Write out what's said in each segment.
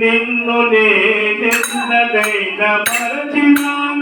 నిన్ను నేనెన్నదైనా మరచినాను.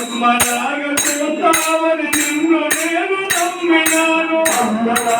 అమ్మలాగా చూస్తావని నిన్ను నేను నమ్మినాను. అమ్మలా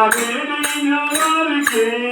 Yarına inanır ki